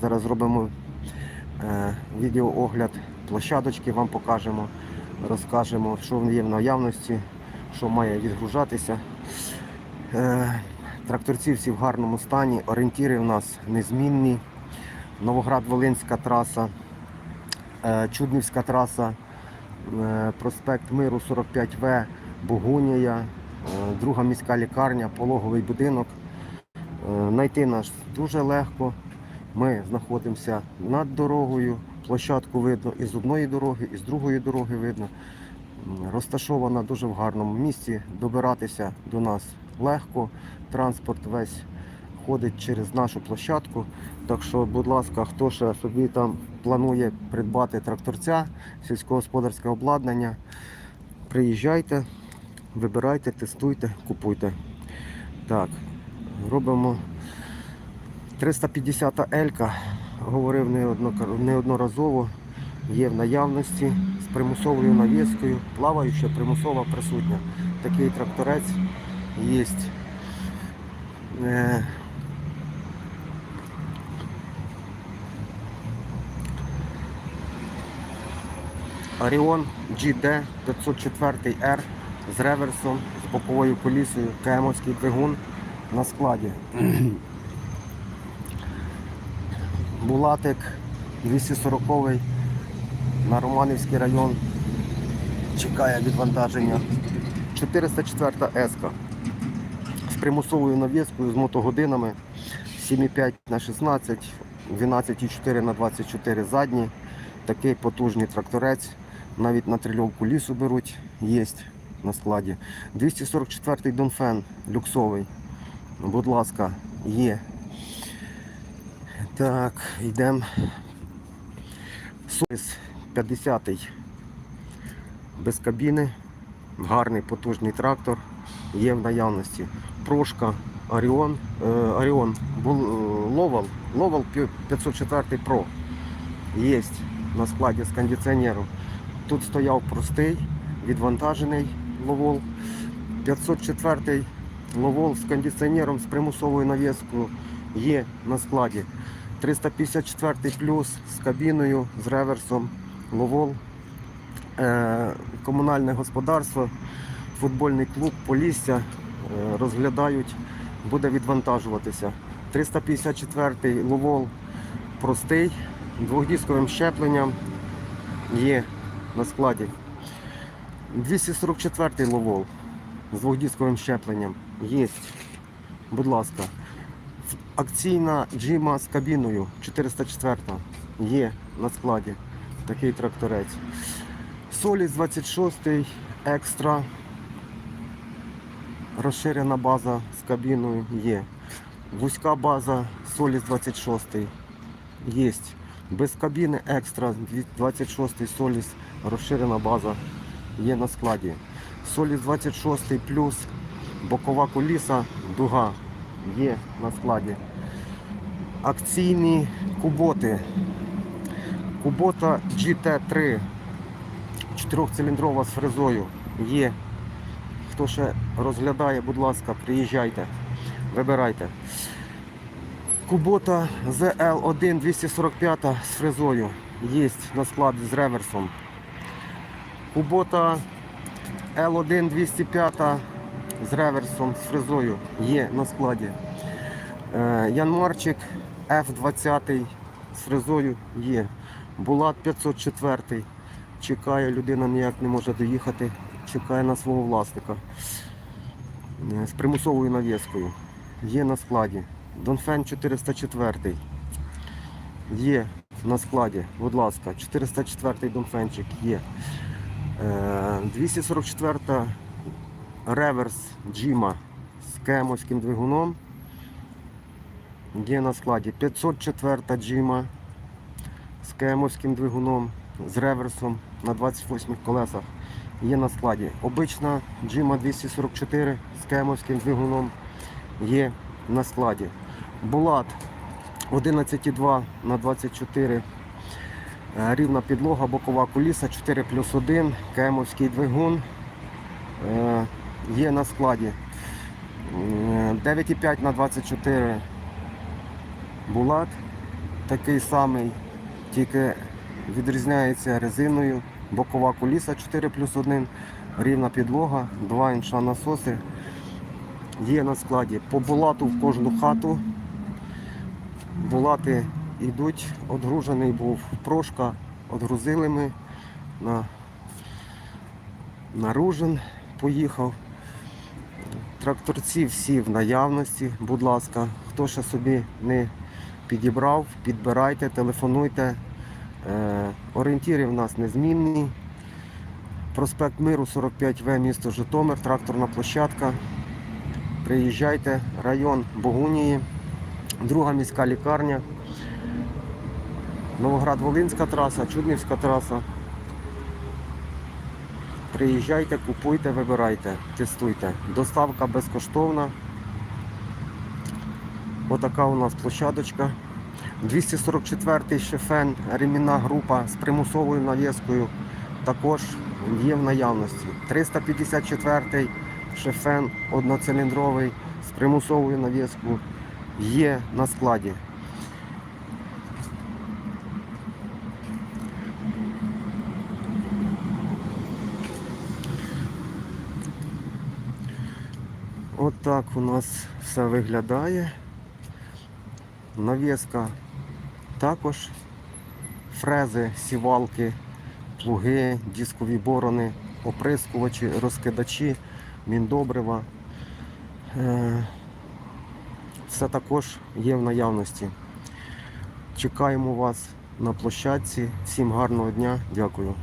Зараз зробимо е, відеоогляд площадочки, вам покажемо, розкажемо, що є в наявності, що має відгружатися. Е, Тракторці всі в гарному стані, орієнтіри у нас незмінні. Новоград-Волинська траса, е, Чуднівська траса, е, проспект Миру 45В, Богунія, друга міська лікарня, пологовий будинок. Найти нас дуже легко. Ми знаходимося над дорогою, площадку видно і з одної дороги, і з другої дороги видно. Розташована дуже в гарному місці. Добиратися до нас легко. Транспорт весь ходить через нашу площадку. Так що, будь ласка, хто ще собі там планує придбати тракторця, сільськогосподарське обладнання, приїжджайте, вибирайте, тестуйте, купуйте. Так, робимо 350 Елька, говорив неодноразово, є в наявності з примусовою навіскою, плаваюча, примусова присутня. Такий тракторець є. Оріон GD 504R з реверсом, з боковою колісою, КМовський двигун на складі. Булатик 240 на Романівський район. Чекає відвантаження. 404 еска з примусовою навіскою, з мотогодинами 7,5 на 16, 12,4 на 24 задні. Такий потужний тракторець. Навіть на трильовку лісу беруть, є на складі. 244-й Донфен люксовий. Будь ласка, є. Так, йдемо. Сойс 50-й. Без кабіни. Гарний потужний трактор. Є в наявності. Прошка Оріон. Е, Оріон. Е, Ловал. Ловал 504 Pro. Є на складі з кондиціонером. Тут стояв простий, відвантажений ловол. 504 ловол з кондиціонером, з примусовою навіскою є на складі. 354 плюс з кабіною, з реверсом, ловол, е, комунальне господарство, футбольний клуб Полісся е, розглядають, буде відвантажуватися. 354 ловол простий, двохдісковим щепленням є на складі. 244 ловол з двохдісковим щепленням є. Будь ласка. Акційна джима з кабіною 404 є на складі. Такий тракторець. Соліс 26 екстра. Розширена база з кабіною є. Вузька база Соліс 26 є. Без кабіни екстра 26 Соліс розширена база є на складі. Соліс 26 плюс бокова коліса, дуга є на складі. Акційні куботи. Кубота GT3 чотирьохциліндрова з фрезою є. Хто ще розглядає, будь ласка, приїжджайте, вибирайте. Кубота ZL1 245 з фрезою є на складі з реверсом. Кубота L1 205 з реверсом, з фрезою є на складі. Е, Янмарчик F20 з фрезою є. Булат 504. Чекає, людина ніяк не може доїхати. Чекає на свого власника. Е, З примусовою навіскою. Є на складі. Донфен 404. Є на складі, будь ласка, 404 Донфенчик є. Е, 244 реверс Джима з кемовським двигуном. Є на складі 504 Джима з кемовським двигуном, з реверсом на 28 колесах. Є на складі. Обична Джима 244 з кемовським двигуном є на складі. Булат 11,2 на 24 Е, Рівна підлога, бокова куліса 4 плюс 1, кемовський двигун е, є на складі. Е, 9,5 на 24 булат такий самий, тільки відрізняється резиною. Бокова куліса 4 плюс 1, рівна підлога, два інша насоси. Є на складі по булату в кожну хату. Булати йдуть, одгружений був прошка, одгрузили ми на, на поїхав. Тракторці всі в наявності, будь ласка, хто ще собі не підібрав, підбирайте, телефонуйте. Е, орієнтири в нас незмінні. Проспект Миру 45В, місто Житомир, тракторна площадка. Приїжджайте, район Богунії, друга міська лікарня, Новоград-Волинська траса, Чуднівська траса. Приїжджайте, купуйте, вибирайте, тестуйте. Доставка безкоштовна. Отака у нас площадочка. 244-й шефен, ремінна група з примусовою навіскою також є в наявності. 354-й шефен одноциліндровий з примусовою навіскою є на складі. Так у нас все виглядає. Навіска також. Фрези, сівалки, плуги, дискові борони, оприскувачі, розкидачі, міндобрива. Е, Все також є в наявності. Чекаємо вас на площадці. Всім гарного дня. Дякую.